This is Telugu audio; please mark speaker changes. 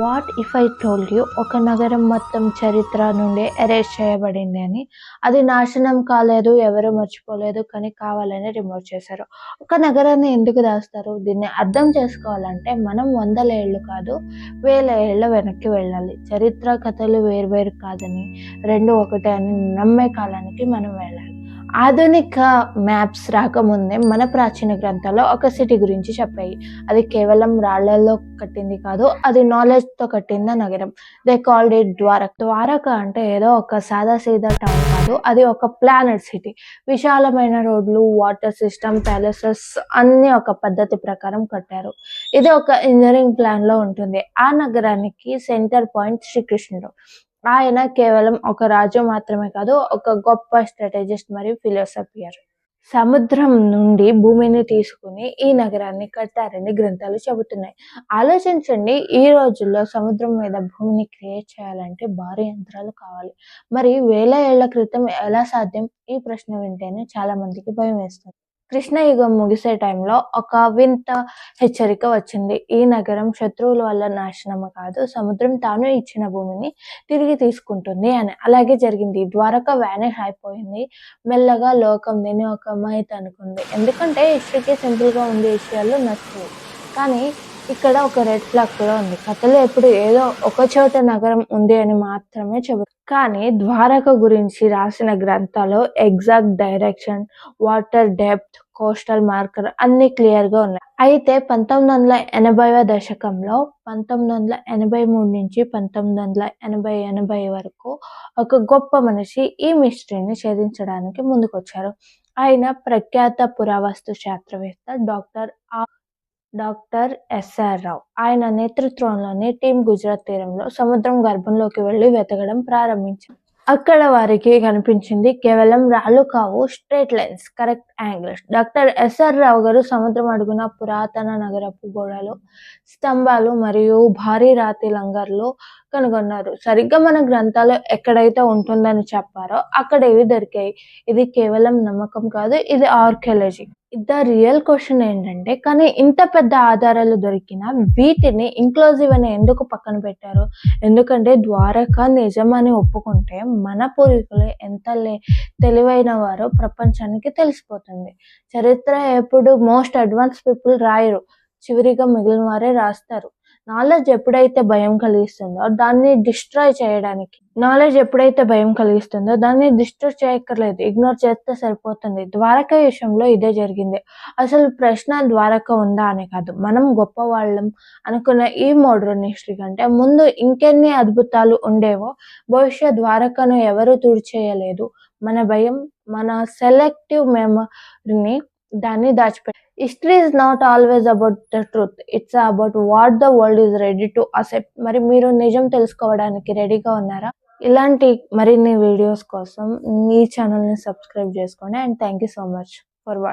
Speaker 1: What if I told you ఒక నగరం మొత్తం చరిత్ర నుండి ఎరేజ్ చేయబడింది అని? అది నాశనం కాలేదు ఎవరు మర్చిపోలేదు కానీ కావాలని రిమూవ్ చేశారు. ఒక నగరాన్ని ఎందుకు దాస్తారు? దీన్ని అర్థం చేసుకోవాలంటే మనం వందల ఏళ్ళు కాదు వేల ఏళ్ళ వెనక్కి వెళ్ళాలి. చరిత్ర కథలు వేరువేరు కాదని రెండు ఒకటే అని నమ్మే కాలానికి మనం వెళ్ళాలి. ఆధునిక మ్యాప్స్ రాకముందే మన ప్రాచీన గ్రంథాల్లో ఒక సిటీ గురించి చెప్పాయి. అది కేవలం రాళ్ళలో కట్టింది కాదు అది నాలెడ్జ్తో కట్టింది నగరం. They called it Dwarka. Dwarka అంటే ఏదో ఒక సాదా సీదా టౌన్ కాదు అది ఒక ప్లానెట్ సిటీ విశాలమైన రోడ్లు వాటర్ సిస్టమ్ ప్యాలెసెస్ అన్ని ఒక పద్ధతి ప్రకారం కట్టారు. ఇది ఒక ఇంజనీరింగ్ ప్లాన్లో ఉంటుంది. ఆ నగరానికి సెంటర్ పాయింట్ శ్రీకృష్ణుడు. ఆయన కేవలం ఒక రాజు మాత్రమే కాదు ఒక గొప్ప స్ట్రాటజిస్ట్ మరియు ఫిలోసఫియర్. సముద్రం నుండి భూమిని తీసుకుని ఈ నగరాన్ని కట్టారని గ్రంథాలు చెబుతున్నాయి. ఆలోచించండి ఈ రోజుల్లో సముద్రం మీద భూమిని క్రియేట్ చేయాలంటే భారీ యంత్రాలు కావాలి. మరి వేల ఏళ్ళ క్రితం ఎలా సాధ్యం? ఈ ప్రశ్న వింటేనే చాలా మందికి భయం వేస్తుంది. కృష్ణ యుగం ముగిసే టైంలో ఒక వింత హెచ్చరిక వచ్చింది. ఈ నగరం శత్రువుల వల్ల నాశనం కాదు సముద్రం తాను ఇచ్చిన భూమిని తిరిగి తీసుకుంటుంది అని. అలాగే జరిగింది. ద్వారక వ్యానిష్ అయిపోయింది. మెల్లగా లోకం దీన్ని ఒక మహిత అనుకుంది ఎందుకంటే హిస్టరీకి సింపుల్గా ఉండే విషయాలు నచ్చవు కానీ ఇక్కడ ఒక రెడ్ ఫ్లాగ్ కూడా ఉంది. కథలో ఎప్పుడు ఏదో ఒక చోట నగరం ఉంది అని మాత్రమే చెబుతారు కానీ ద్వారక గురించి రాసిన గ్రంథాలు exact direction water depth coastal marker అన్ని క్లియర్గా ఉన్నాయి. అయితే పంతొమ్మిది వందల ఎనభైవ దశకంలో పంతొమ్మిది వందల ఎనభై మూడు నుంచి పంతొమ్మిది వందల ఎనభై ఎనభై వరకు ఒక గొప్ప మనిషి ఈ మిస్టరీని ఛేదించడానికి ముందుకొచ్చారు. ఆయన ప్రఖ్యాత పురావస్తు శాస్త్రవేత్త డాక్టర్ ఆ డాక్టర్ ఎస్ఆర్ రావు. ఆయన నేతృత్వంలోని టీం గుజరాత్ తీరంలో సముద్రం గర్భంలోకి వెళ్ళి వెతకడం ప్రారంభించారు. అక్కడ వారికి కనిపించింది కేవలం రాళ్ళు కావు straight lines correct angles. Doctor S R Rao సముద్రం అడుగున పురాతన నగరపు గోడలు స్తంభాలు మరియు భారీ రాతి లంగర్లో కనుగొన్నారు. సరిగ్గా మన గ్రంథాలు ఎక్కడైతే ఉంటుందని చెప్పారో అక్కడ ఇవి దొరికాయి. ఇది కేవలం నమ్మకం కాదు ఇది ఆర్కియాలజీ ద రియల్ క్వశ్చన్ ఏంటంటే కానీ ఇంత పెద్ద ఆధారాలు దొరికినా వీటిని ఇంక్లూజివ్ అని ఎందుకు పక్కన పెట్టారు? ఎందుకంటే ద్వారక నిజమని ఒప్పుకుంటే మన పూర్వీకులు ఎంత లే తెలివైన వారో ప్రపంచానికి తెలిసిపోతుంది. చరిత్ర ఎప్పుడు మోస్ట్ అడ్వాన్స్ పీపుల్ రాయరు. చివరిగా మిగిలిన వారే రాస్తారు. నాలెడ్జ్ ఎప్పుడైతే భయం కలిగిస్తుందో దాన్ని డిస్ట్రాయ్ చేయడానికి. నాలెడ్జ్ ఎప్పుడైతే భయం కలిగిస్తుందో దాన్ని డిస్ట్రాయ్ చేయక్కర్లేదు. ఇగ్నోర్ చేస్తే సరిపోతుంది. ద్వారక విషయంలో ఇదే జరిగింది. అసలు ప్రశ్న ద్వారక ఉందా అని కాదు. మనం గొప్ప వాళ్ళం అనుకున్న ఈ మోడ్రన్ హిస్టరీ కంటే ముందు ఇంకెన్ని అద్భుతాలు ఉండేవో భవిష్య ద్వారకను ఎవరు తుడిచేయలేదు. మన భయం మన సెలెక్టివ్ మెమరీని దాన్ని దాచిపెట్టి. History is not always about the truth it's about what the world is ready to accept మరి మీరు నిజం తెలుసుకోవడానికి రెడీగా ఉన్నారా? ఇలాంటి మరిన్ని వీడియోస్ కోసం ఈ ఛానల్ని సబ్స్క్రైబ్ చేసుకోండి and thank you so much for watch